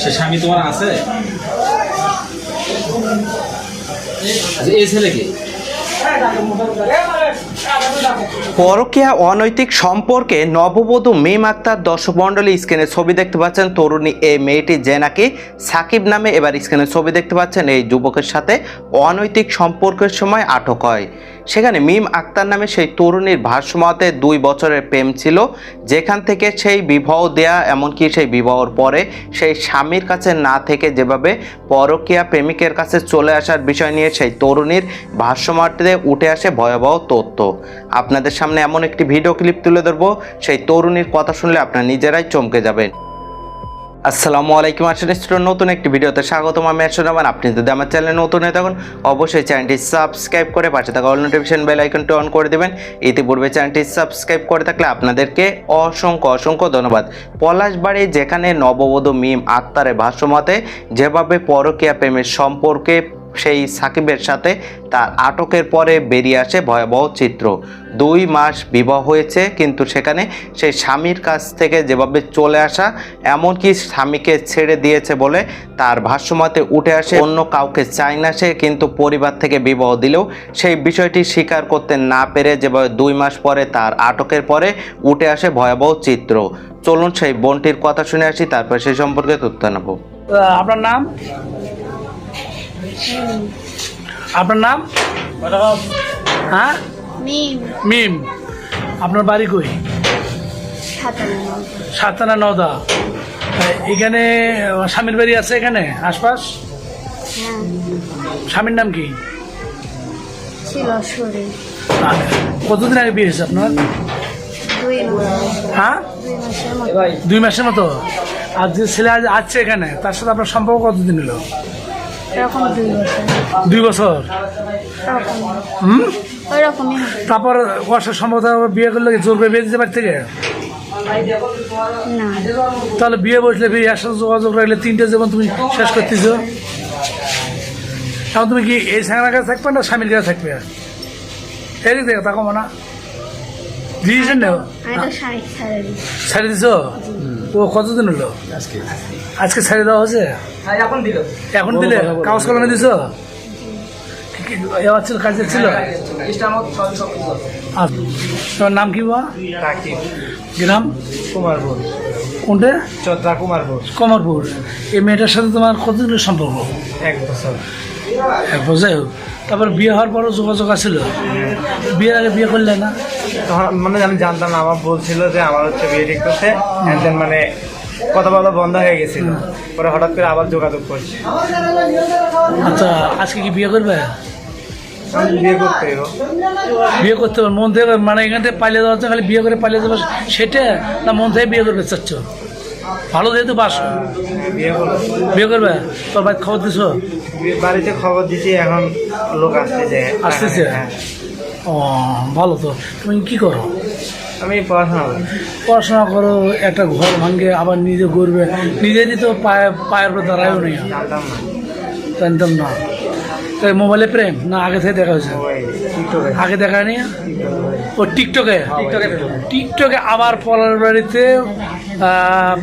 সে স্বামী তোমার আছে? এই ছেলে কি? পরকীয়া অনৈতিক সম্পর্কে নববধূ মিম আক্তার দর্শক মণ্ডলী স্ক্রিনে ছবি দেখতে পাচ্ছেন তরুণী এই মেয়েটি যে নাকি সাকিব নামে এবার স্ক্রিনে ছবি দেখতে পাচ্ছেন এই যুবকের সাথে অনৈতিক সম্পর্কের সময় আটক হয়। সেখানে মিম আক্তার নামে সেই তরুণীর ভাষ্যমতে দুই বছরের প্রেম ছিল। যেখান থেকে সেই বিবাহ দেয়া, এমনকি সেই বিবাহর পরে সেই স্বামীর কাছে না থেকে যেভাবে পরকীয়া প্রেমিকের কাছে চলে আসার বিষয় নিয়ে সেই তরুণীর ভাষ্যমতে উঠে আসে ভয়াবহ তথ্য। আপনাদের সামনে এমন একটি ভিডিও ক্লিপ তুলে ধরবো, সেই তরুণীর কথা শুনলে আপনারা নিজেরাই চমকে যাবেন। আসসালামু আলাইকুম, আসলে স্টুডেন্ট নতুন একটি ভিডিওতে স্বাগতম, আমি রহমান আপনি যদি আমার চ্যানেলে নতুন হয়ে থাকুন, অবশ্যই চ্যানেলটি সাবস্ক্রাইব করে পাশে থাকা অল নোটিফিকেশন বেল আইকনটি অন করে দেবেন। ইতিপূর্বে চ্যানেলটি সাবস্ক্রাইব করে থাকলে আপনাদেরকে অসংখ্য অসংখ্য ধন্যবাদ। পলাশবাড়ি, যেখানে নববধূ মিম আত্মারে ভাষ্যমতে, যেভাবে পরকীয়া প্রেমের সম্পর্কে সেই সাকিবের সাথে তার আটকের পরে বেরিয়ে আসে ভয়াবহ চিত্র। দুই মাস বিবাহ হয়েছে, কিন্তু সেখানে সেই স্বামীর কাছ থেকে যেভাবে চলে আসা, এমনকি স্বামীকে ছেড়ে দিয়েছে বলে তার ভাষ্যমতে উঠে আসে। অন্য কাউকে চায় না সে, কিন্তু পরিবার থেকে বিবাহ দিলেও সেই বিষয়টি স্বীকার করতে না পেরে যেভাবে দুই মাস পরে তার আটকের পরে উঠে আসে ভয়াবহ চিত্র। চলুন সেই বোনটির কথা শুনে আসি, তারপর সেই সম্পর্কে তথ্য নেব। আপনার নাম? আপনার নাম? হ্যাঁ? মিম। আপনার বাড়ি কই? সাতানা নদা। এখানে স্বামীর বাড়ি আছে এখানে আশপাশ? হ্যাঁ। স্বামীর নাম কি? কতদিন আগে বিয়ে হয়েছে আপনার? হ্যাঁ? দুই মাসের মতো। দুই মাসের মতো? আর যে ছেলে আজ আছে এখানে তার সাথে আপনার সম্পর্ক কতদিন হলো? এরকম দুই বছর। দুই বছর? হুম? ওই তারপর অসুখ সম্ভবত বিয়ে করলে কি জোর করে বিয়ে দিতে পারি থেকে না। তাহলে বিয়ে বসলে বিয়ে একসাথে যোগাযোগ রাখলে তিনটে জীবন তুমি শেষ করতেছো। এখন তুমি কি এই স্যাংরার কাছে থাকবে না স্বামীর কাছে থাকবে? এদিক থেকে তাকো না। দিয়েছেন না ছাড়ে দিছো? ও কতদিন হলো? আজকে। আজকে ছাড়ে দেওয়া হয়েছে? এখন দিলে। কাগজ কলমে দিছো? এবার ছিল কাজে ছিল আচ্ছা। তোমার নাম কি বা গ্রাম কুমারপুর। কোনটা? কুমারপুর। কমরপুর। এই মেয়েটার সাথে তোমার কতদিনের সম্পর্ক? এক বছর। এক বছর? তারপর বিয়ে হওয়ার পরও যোগাযোগ আছিল? বিয়ের আগে বিয়ে করলে না? মানে আমি জানতাম না আমার বলছিল যে আমার হচ্ছে বিয়ে ঠিক করছে মানে কথা বলা বন্ধ হয়ে গেছিল। পরে হঠাৎ করে আবার যোগাযোগ করছি। আচ্ছা আজকে কি বিয়ে করবে? বিয়ে করতে বিয়ে করতে হবে মন থেকে মানে এখান থেকে পালিয়ে হচ্ছে খালি বিয়ে করে পালিয়ে দেবে সেটা? না মন থেকে বিয়ে করবে চাচ্ছ? ভালো যেহেতু বাস। বিয়ে করব। বিয়ে করবে? তোর ভাই খবর দিছো? বাড়িতে খবর দিছি এখন লোক আসতেছে। আসতেছে? হ্যাঁ। ও ভালো তো। তুমি কি করো? আমি পড়াশোনা করি। পড়াশোনা করো একটা ঘর ভাঙে আবার নিজে করবে নিজেরই তো পায়ে পায়ের উপর দাঁড়ায়ও নেই। জানতাম না। তাই মোবাইলে প্রেম? না আগে থেকে দেখা হয়েছে? টিকটকে আগে দেখা নেই ও টিকটকে টিকটকে আবার পলার বাড়িতে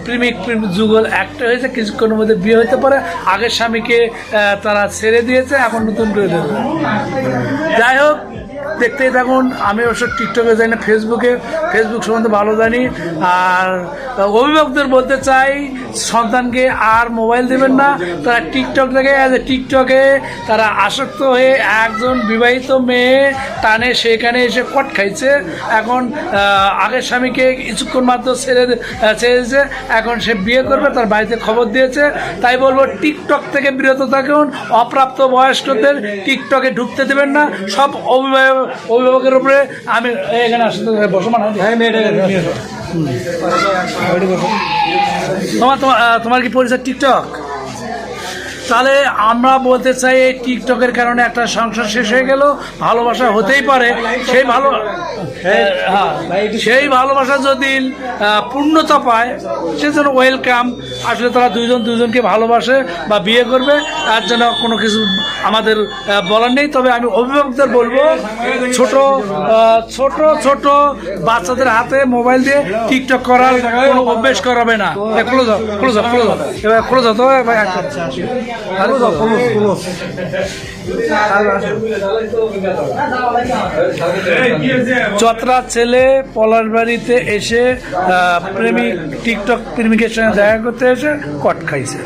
প্রেমিক প্রেমিক যুগল একটা হয়েছে কিছুক্ষণের মধ্যে বিয়ে হতে পারে। আগের স্বামীকে তারা ছেড়ে দিয়েছে এখন নতুন করে দেবে যাই হোক দেখতেই থাকুন আমি অবশ্য টিকটকে যাই না ফেসবুকে ফেসবুক সম্বন্ধে ভালো জানি। আর অভিভাবকদের বলতে চাই সন্তানকে আর মোবাইল দেবেন না তারা টিকটক থেকে অ্যাজ এ টিকটকে তারা আসক্ত হয়ে একজন বিবাহিত মেয়ে টানে সেখানে এসে কট খাইছে। এখন আগের স্বামীকে কিছুক্ষণ মাত্র ছেড়ে দে- আহ, ছেড়ে দিয়েছে। এখন সে বিয়ে করবে তার বাড়িতে খবর দিয়েছে। তাই বলব টিকটক থেকে বিরত থাকুন। অপ্রাপ্ত বয়স্কদের টিকটকে ঢুকতে দেবেন না। সব অভিভাবক অভিভাবকের উপরে আমি এখানে আসতে বসমান তোমার তোমার আহ, তোমার কি পরিচয় টিকটক? তাহলে আমরা বলতে চাই এই টিকটকের কারণে একটা সংসার শেষ হয়ে গেল, ভালোবাসা হতেই পারে। সেই ভালো সেই ভালোবাসা যদি পূর্ণতা পায় সেজন্য ওয়েলকাম আসলে তারা দুইজন দুজনকে ভালোবাসে বা বিয়ে করবে, তার জন্য কোনো কিছু আমাদের বলার নেই। তবে আমি অভিভাবকদের বলব, ছোট ছোট ছোট বাচ্চাদের হাতে মোবাইল দিয়ে টিকটক করার কোনো অভ্যেস করাবে না। ক্লোজ ক্লোজ ক্লোজ এবার ক্লোজ হতো চতরা ছেলে পলার বাড়িতে এসে আহ, প্রেমিক টিকটক প্রেমিকের সঙ্গে দেখা করতে এসে কট খাইছে।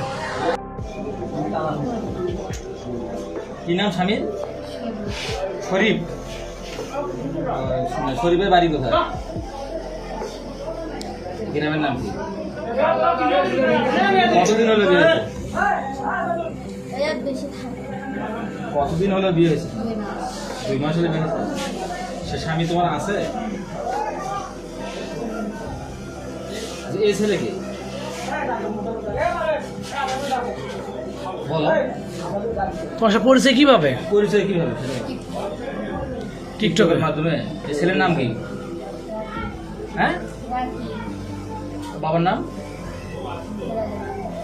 কি নাম স্বামীর? শরীফ। শরীফের বাড়ি কোথায়? গ্রামের নাম কি? কতদিন হলো কতদিন হলো বিয়ে হয়েছে? দুই মাস। হলে বিয়ে হয়েছে? সে স্বামী তোমার আছে? যে এই ছেলে কি? বলো। তোমার সাথে পরিচয় কীভাবে? পরিচয় কীভাবে? টিকটকের টিকটকের মাধ্যমে। এই ছেলের নাম কি? হ্যাঁ? বাবার নাম?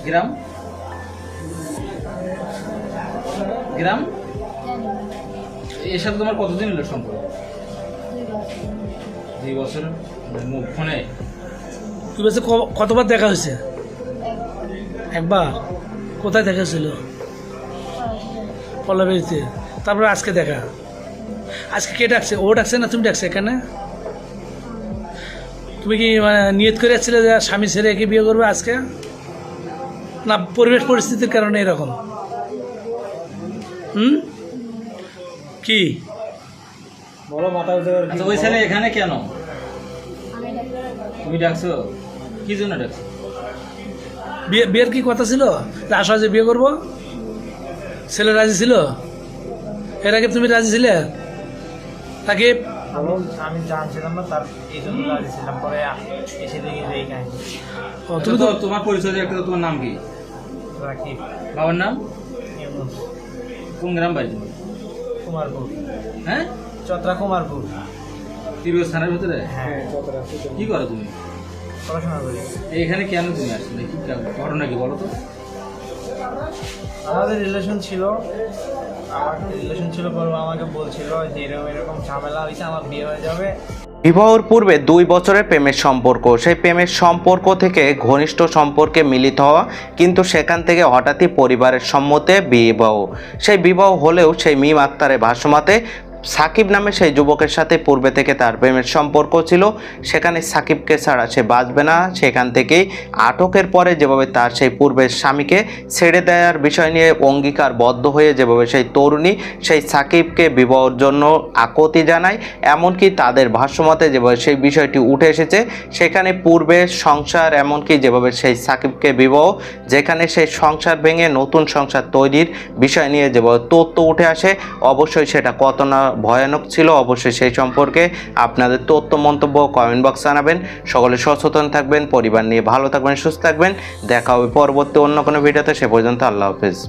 গ্রাম? গ্রাম? এর সাথে তোমার কতদিন হলো সম্পর্ক? দুই বছর। মানে মুখ ফোনে? তুই বলছে কতবার দেখা হয়েছে? একবার? কোথায় দেখা ছিল পল্লবীতে। তারপরে আজকে দেখা। আজকে কে ডাকছে? ও ডাকছে না তুমি ডাকছে এখানে? তুমি কি মানে নিয়ত করে যাচ্ছিলে যে স্বামী ছেড়ে একে বিয়ে করবে আজকে? না, পরিবেশ পরিস্থিতির কারণে এরকম? হুম? কি? বলো মাথা উঠে আচ্ছা ওই ছেলে এখানে কেন? তুমি ডাকছো? কি জন্য ডাকছো? বিয়ে বিয়ের কি কথা ছিল? যে আসা যে বিয়ে করব? ছেলে রাজি ছিল? এর আগে তুমি রাজি ছিলে? তাকে আমি জানছিলাম না তার এই জন্য দাঁড়িয়েছিলাম পরে এসে দেখি যে এই কাহিনী। ও, তুমি তো তো তোমার পরিচয় একটা তোমার নাম কি? রাকিব। বাবার নাম? কোন গ্রাম বাড়ি? তোমার? কুমারপুর। হ্যাঁ? চত্রা কুমারপুর। তিরুজ থানার ভিতরে? হ্যাঁ। কি করো তুমি? পড়াশোনা করি। এখানে কেন তুমি আসলে? কি ঘটনা কি বলো তো? আমাদের রিলেশন ছিল। আমার রিলেশন ছিল পর আমাকে বলছিল যে এরকম এরকম ঝামেলা হয়েছে আমার বিয়ে হয়ে যাবে। বিবাহর পূর্বে দুই বছরের প্রেমের সম্পর্ক। সেই প্রেমের সম্পর্ক থেকে ঘনিষ্ঠ সম্পর্কে মিলিত হওয়া, কিন্তু সেখান থেকে হঠাৎই পরিবারের সম্মতে বিবাহ। সেই বিবাহ হলেও সেই মিম আক্তারের ভাষ্যমতে সাকিব নামে সেই যুবকের সাথে পূর্বে থেকে তার প্রেমের সম্পর্ক ছিল। সেখানে সাকিবকে ছাড়া সে বাঁচবে না। সেখান থেকেই আটকের পরে যেভাবে তার সেই পূর্বের স্বামীকে ছেড়ে দেওয়ার বিষয় নিয়ে অঙ্গীকারবদ্ধ হয়ে যেভাবে সেই তরুণী সেই সাকিবকে বিবাহর জন্য আকতি জানায়, এমনকি তাদের ভাষ্যমতে যেভাবে সেই বিষয়টি উঠে এসেছে, সেখানে পূর্বে সংসার, এমনকি যেভাবে সেই সাকিবকে বিবাহ, যেখানে সেই সংসার ভেঙে নতুন সংসার তৈরির বিষয় নিয়ে যেভাবে তথ্য উঠে আসে, অবশ্যই সেটা কত না ভয়ানক ছিল। অবশ্যই সেই সম্পর্কে আপনাদের তথ্য, মন্তব্য কমেন্ট বক্স জানাবেন। সকলে সচেতন থাকবেন, পরিবার নিয়ে ভালো থাকবেন, সুস্থ থাকবেন। দেখা হবে পরবর্তী অন্য কোনো ভিডিওতে সে পর্যন্ত আল্লাহ হাফেজ।